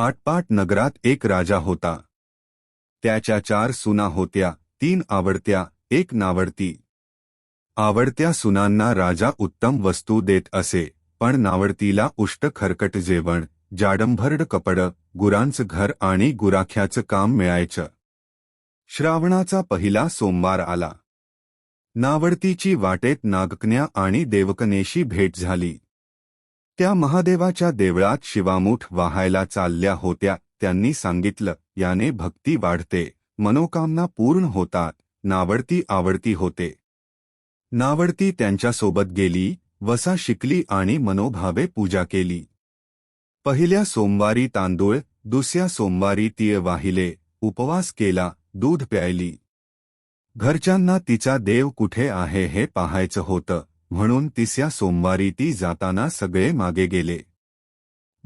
आटपाट नगरात एक राजा होता. त्याच्या चार सुना होत्या तीन आवडत्या एक नावडती. आवडत्या सुनांना राजा उत्तम वस्तू देत असे पण नावडतीला उष्ट खरकट जेवण जाडंभरड कपड गुरांचं घर आणि गुराख्याचं काम मिळायचं. श्रावणाचा पहिला सोमवार आला. नावडतीची वाटेत नागकन्या आणि देवकनेशी भेट झाली. त्या महादेवाच्या देवळात शिवामूठ वाहायला चालल्या होत्या त्यांनी सांगितलं याने भक्ती वाढते मनोकामना पूर्ण होतात नावडती आवडती होते. नावडती त्यांच्यासोबत गेली वसा शिकली आणि मनोभावे पूजा केली. पहिल्या सोमवारी तांदूळ दुसऱ्या सोमवारी तीळ वाहिले उपवास केला दूध प्यायली. घरच्यांना तिचा देव कुठे आहे हे पाहायचं होतं म्हणून तिसऱ्या सोमवारी ती जाताना सगळे मागे गेले.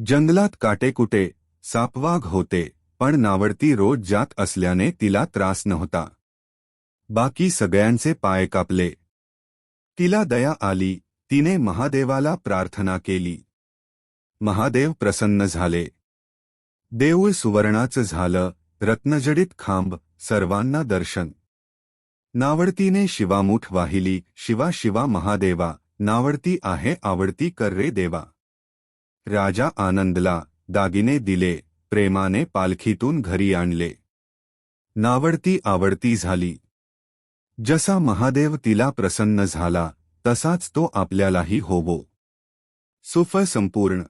जंगलात काटेकुटे सापवाघ होते पण नावडती रोज जात असल्याने तिला त्रास नव्हता. बाकी सगळ्यांचे पाय कापले. तिला दया आली तिने महादेवाला प्रार्थना केली. महादेव प्रसन्न झाले. देऊळ सुवर्णाचं झालं रत्नजडित खांब सर्वांना दर्शन. नावडतीने शिवामूठ वाहिली शिवा शिवा महादेवा नावडती आहे आवडती कर रे देवा. राजा आनंदला दागिने दिले प्रेमाने पालखीतून घरी आणले. नावडती आवडती झाली. जसा महादेव तिला प्रसन्न झाला तसाच तो आपल्यालाही होवो. सुफ संपूर्ण.